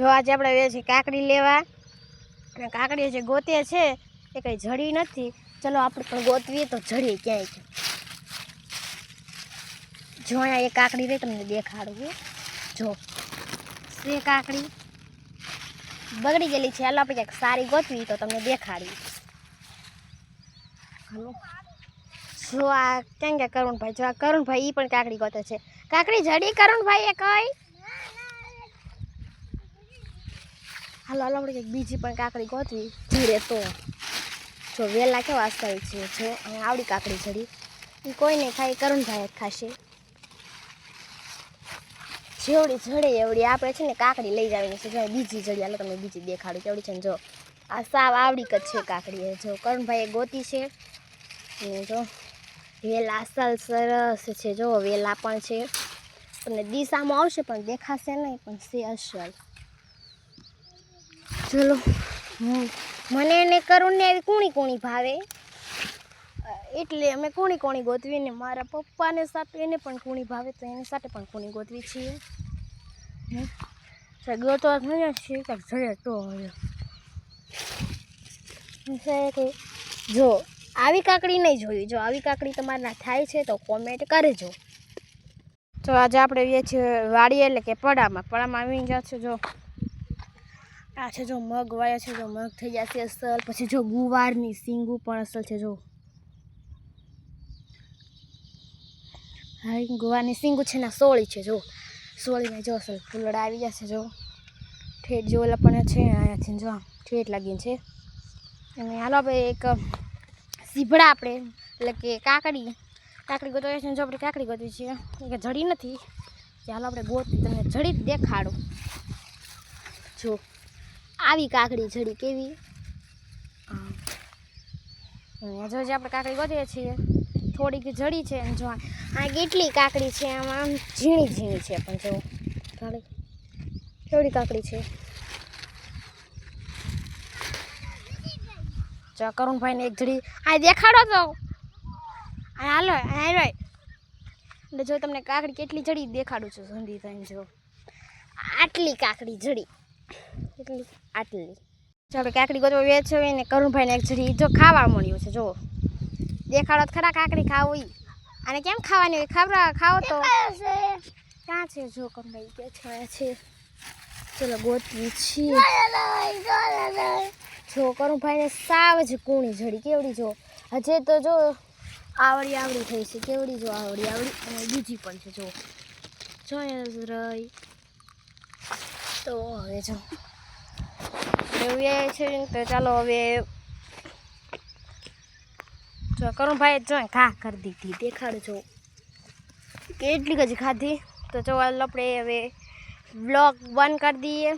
જો આજે આપણે આવ્યા છે કાકડી લેવા. અને કાકડી જે ગોતે છે, એ કંઈ જડી નથી. ચલો આપણે પણ ગોતવીએ તો જડીએ ક્યાંય જો અહીંયા એ કાકડી રહી, તમને દેખાડું. જો એ કાકડી. બગડી ગયેલી છે. હાલો, આપણે ક્યાંક સારી ગોતવી તો તમને દેખાડી. જો આ ક્યાં ક્યાં કરુણભાઈ, જો આ કરુણભાઈ એ પણ કાકડી ગોતે છે. કાકડી જડી? કરુણભાઈ એ કઈ? હાલો હાલો, આપણે કંઈક બીજી પણ કાકડી ગોતવી. ધીરે તો. જો, વેલા કેવા અસલ છે, જો, અને આવડી કાકડી જડી એ કોઈ નહીં ખાઈ કરુણભાઈ જ ખાશે. જેવડી જડે, એવડી આપણે છે ને કાકડી લઈ જવાની છે. જો, બીજી જડી, હાલો, તમને બીજી દેખાડું કેવડી છે ને, જો. આ સાવ આવડી જ છે કાકડી જો. કરુણભાઈએ ગોતી છે. અને જો, વેલા અસલ સરસ છે, જો, વેલા પણ છે. તમને દિશામાં આવશે, પણ દેખાશે નહીં, પણ છે અસલ. ચલો. મને એને કરુણને આવી કોણી કુણી ભાવે. એટલે અમે કુણી કોણી ગોતવીને મારા પપ્પાને સાથે એને પણ કોણી ભાવે તો એની સાથે પણ કોણી ગોતવી છીએ. ગોતવા થયા છીએ કાંઈક જોઈએ તો જો, આવી કાકડી નહીં જોઈ. જો આવી કાકડી તમારા થાય છે તો કોમેન્ટ કરજો તો આજે આપણે એ છીએ વાડીએ એટલે કે પડામાં. પડામાં આવી જશે જો. આ છે જો મગ, વાયા છે જો મગ થઈ જશે અસલ. પછી જો ગુવારની સિંગુ પણ અસલ છે, જો. હા ગુવારની સિંગુ છે ને સોળી છે, જો. સોળીને જો અસલ ફૂલડા આવી જશે, જો. ઠેઠ જો ઓલા પણ છે અહીંયાથી જો આમ ઠેઠ લાગીને છે. અને હાલો આપણે એક સીભડા આપણે, એટલે કે કાકડી. કાકડી ગોતવી છે જો, આપણે કાકડી ગોતવી છે. કે જડી નથી. હાલો આપણે ગોતવી, તમને જડી જ દેખાડું. જો. આવી કાકડી જડી કેવી. અને જો જે આપણે કાકડી વધીએ છીએ થોડીક જડી છે જો આ કેટલી કાકડી છે? આમાં આમ ઝીણી ઝીણી છે પણ જો. કેવડી કાકડી છે? જો કરુણભાઈને એક જડી. આ દેખાડો તો. આ હાલો આ હાલો. એટલે જો તમને કાકડી કેટલી જડી દેખાડું છું સંધી થઈને જો. આટલી કાકડી જડી. એટલી આટલી? ચાલો કાકડી ગોતવા વેચવી ને કરુણભાઈને એક જડી જો ખાવા મળ્યું છે, જો. દેખાડો ખરા કાકડી ખાવી અને કેમ ખાવાની હોય? ખબર ખાવો તો. ક્યાં છે જો કરુણભાઈ કે છે ચલો ગોતવી છીએ. જો કરુણભાઈને સાવ જ કૂણી જડી. કેવડી જો? હજે તો જો આવડી આવડી થઈ છે. કેવડી જો આવડી આવડી? અને બીજી પણ છે, જો. જો રહી. તો હવે જો. એવું એ છે તો ચાલો હવે જો કરુણભાઈ જો ઘા કરી દીધી. દેખાડ જો. કેટલીક જ ખાધી? તો જો આપણે હવે બ્લોગ બંધ કરી દઈએ.